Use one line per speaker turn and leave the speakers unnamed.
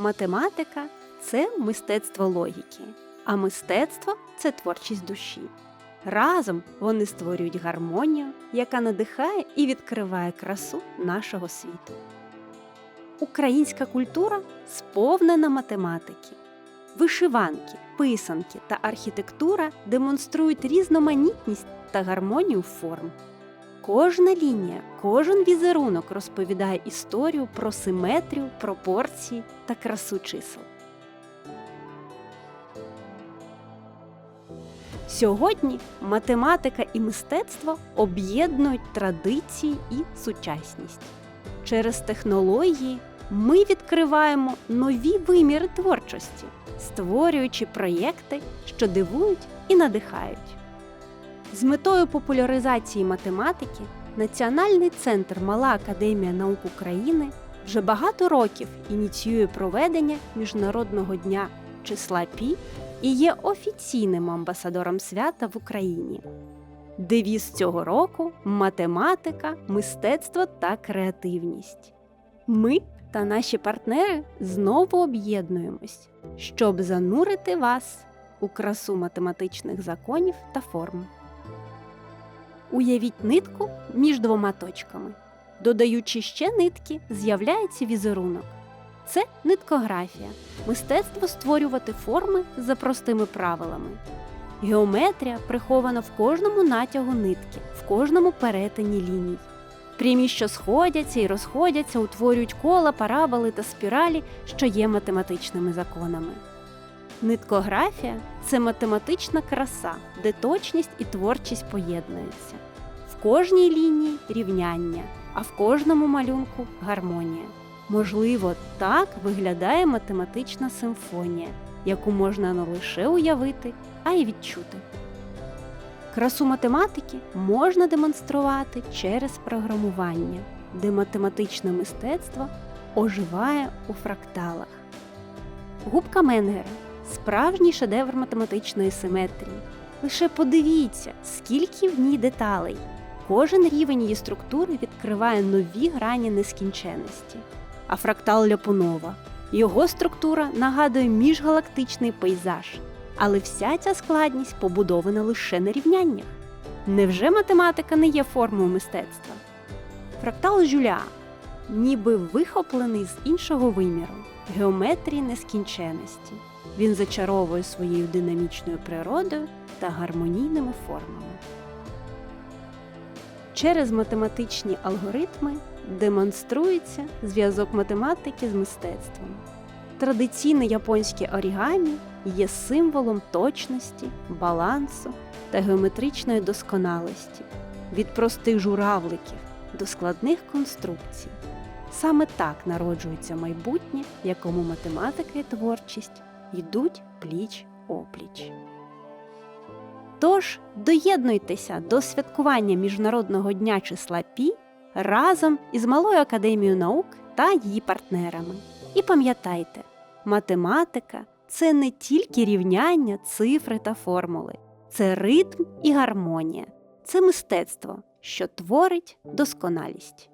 Математика це мистецтво логіки, а мистецтво це творчість душі. Разом вони створюють гармонію, яка надихає і відкриває красу нашого світу. Українська культура сповнена математики. Вишиванки, писанки та архітектура демонструють різноманітність та гармонію форм. Кожна лінія, кожен візерунок розповідає історію про симетрію, пропорції та красу чисел. Сьогодні математика і мистецтво об'єднують традиції і сучасність. Через технології ми відкриваємо нові виміри творчості, створюючи проєкти, що дивують і надихають. З метою популяризації математики Національний центр Мала Академія наук України вже багато років ініціює проведення Міжнародного дня числа Пі і є офіційним амбасадором свята в Україні. Девіз цього року математика, мистецтво та креативність. Ми та наші партнери знову об'єднуємось, щоб занурити вас у красу математичних законів та форм. Уявіть нитку між двома точками. Додаючи ще нитки, з'являється візерунок. Це ниткографія, мистецтво створювати форми за простими правилами. Геометрія прихована в кожному натягу нитки, в кожному перетині ліній. Прямі, що сходяться і розходяться, утворюють кола, параболи та спіралі, що є математичними законами. Ниткографія це математична краса, де точність і творчість поєднуються. В кожній лінії рівняння, а в кожному малюнку гармонія. Можливо, так виглядає математична симфонія, яку можна не лише уявити, а й відчути. Красу математики можна демонструвати через програмування, де математичне мистецтво оживає у фракталах. Губка Менгера справжній шедевр математичної симетрії. Лише подивіться, скільки в ній деталей. Кожен рівень її структури відкриває нові грані нескінченності. А фрактал Ляпунова. Його структура нагадує міжгалактичний пейзаж, але вся ця складність побудована лише на рівняннях. Невже математика не є формою мистецтва? Фрактал Жюля ніби вихоплений з іншого виміру геометрії нескінченності. Він зачаровує своєю динамічною природою та гармонійними формами. Через математичні алгоритми демонструється зв'язок математики з мистецтвом. Традиційне японське орігамі є символом точності, балансу та геометричної досконалості від простих журавликів до складних конструкцій. Саме так народжується майбутнє, якому математика і творчість йдуть пліч опліч. Тож доєднуйтеся до святкування Міжнародного дня числа Пі разом із Малою академією наук та її партнерами. І пам'ятайте, математика це не тільки рівняння, цифри та формули, це ритм і гармонія, це мистецтво, що творить досконалість.